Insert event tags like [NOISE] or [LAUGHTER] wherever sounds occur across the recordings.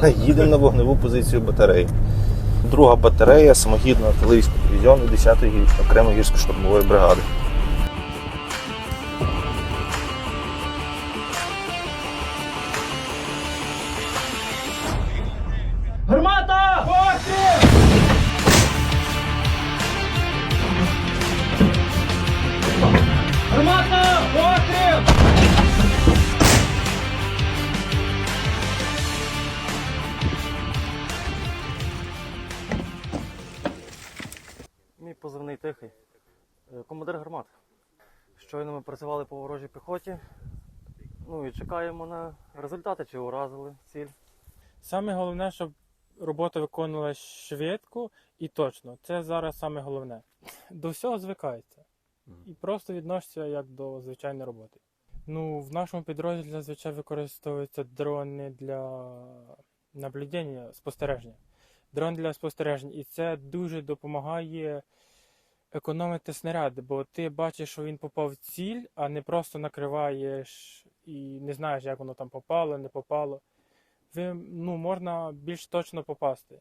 [LAUGHS] Їдемо на вогневу позицію батареї. Друга батарея самохідного артилерійського дивізіону 10-ї окремої гірсько-штурмової бригади. Мій позивний тихий. Е, Командир гармат. Щойно ми працювали по ворожій піхоті. Ну і чекаємо на результати, чи уразили ціль. Саме головне, щоб робота виконувалася швидко і точно. Це зараз саме головне. До всього звикається. І просто відноситься як до звичайної роботи. Ну, в нашому підрозділі зазвичай використовуються дрони для наблюдення, спостереження. Дрон для спостереження. І це дуже допомагає економити снаряди, бо ти бачиш, що він попав в ціль, а не просто накриваєш і не знаєш, як воно там попало, не попало ви, ну, можна більш точно попасти.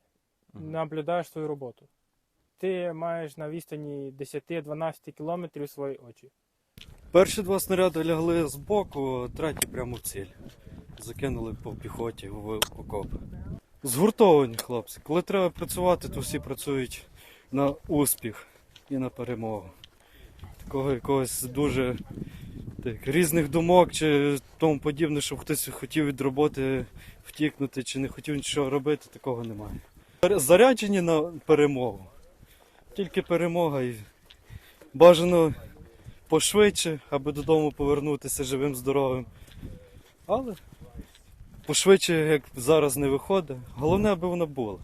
Наблюдаєш свою роботу. Ти маєш на відстані 10-12 кілометрів свої очі. Перші два снаряди лягли з боку, третій прямо в ціль. Закинули по піхоті в окоп. Згуртовані хлопці. Коли треба працювати, то всі працюють на успіх і на перемогу. Такого якогось дуже так, різних думок чи тому подібне, щоб хтось хотів від роботи втікнути чи не хотів нічого робити, такого немає. Заряджені на перемогу. Тільки перемога і бажано пошвидше, аби додому повернутися живим, здоровим. Але пошвидше, як зараз не виходить. Головне, аби вона була.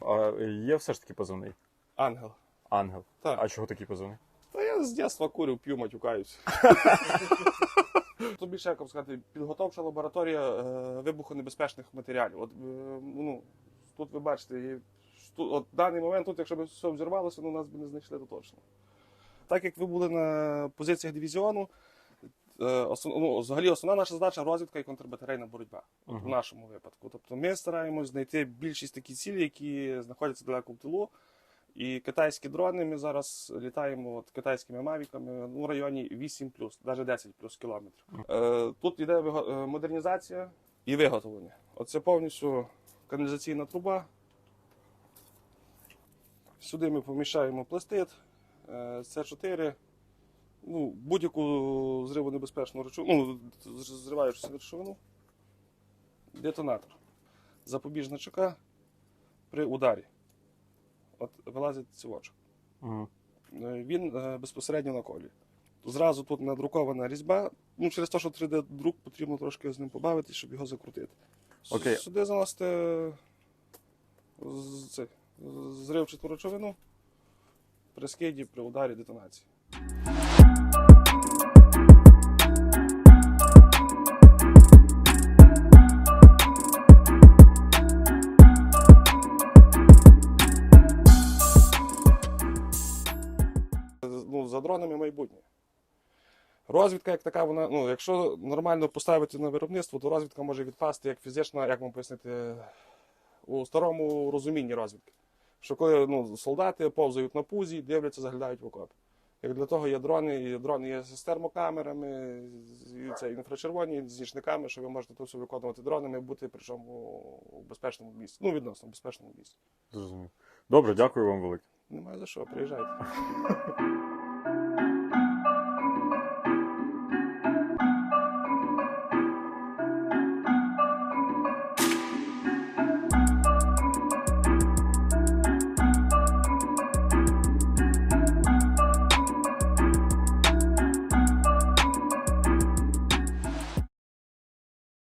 А є все ж таки позивний? Ангел. Ангел. Так. А чого такий позивний? Та я з дитинства курю, п'ю, матюкаюсь. Тут більше, як сказати, підготовча лабораторія е, вибухонебезпечних матеріалів. От, е, ну, тут ви бачите, і тут, от, в даний момент, тут, якщо б все взірвалося, ну, нас би не знайшли то точно. Так як ви були на позиціях дивізіону, е, основ, ну, взагалі основна наша задача розвідка і контрбатарейна боротьба. От, В нашому випадку. Тобто ми стараємось знайти більшість такі цілі, які знаходяться далеко в тилу. І китайські дрони ми зараз літаємо от, китайськими мавіками ну, в районі 8 навіть 10 плюс кілометрів. Е, тут йде е, модернізація і виготовлення. Оце повністю каналізаційна труба. Сюди ми поміщаємо пластит, е, С4, ну, будь-яку зривонебезпечну речовину, ну, зриваючуся речовину, детонатор. Запобіжна чека при ударі. От вилазить цівочок. Угу. Він е, безпосередньо на колі. Зразу тут надрукована різьба. Ну, через те, що 3D-друк потрібно трошки з ним побавитись, щоб його закрутити. Окей. Сюди заносите з- це, зривчату речовину при скиді, при ударі детонації. Ну, за дронами майбутнє. Розвідка як така, вона, ну, якщо нормально поставити на виробництво, то розвідка може відпасти як фізична, як вам пояснити, у старому розумінні розвідки. Що коли ну, солдати повзають на пузі, дивляться, заглядають в окоп. Як для того є дрони, і дрони є з термокамерами, і це інфрачервоні, з нічниками, що ви можете тут виконувати дронами, бути причому у безпечному місці. Ну, відносно безпечному місці. Зрозумів. Добре, дякую вам велике. Немає за що, приїжджайте. [LAUGHS]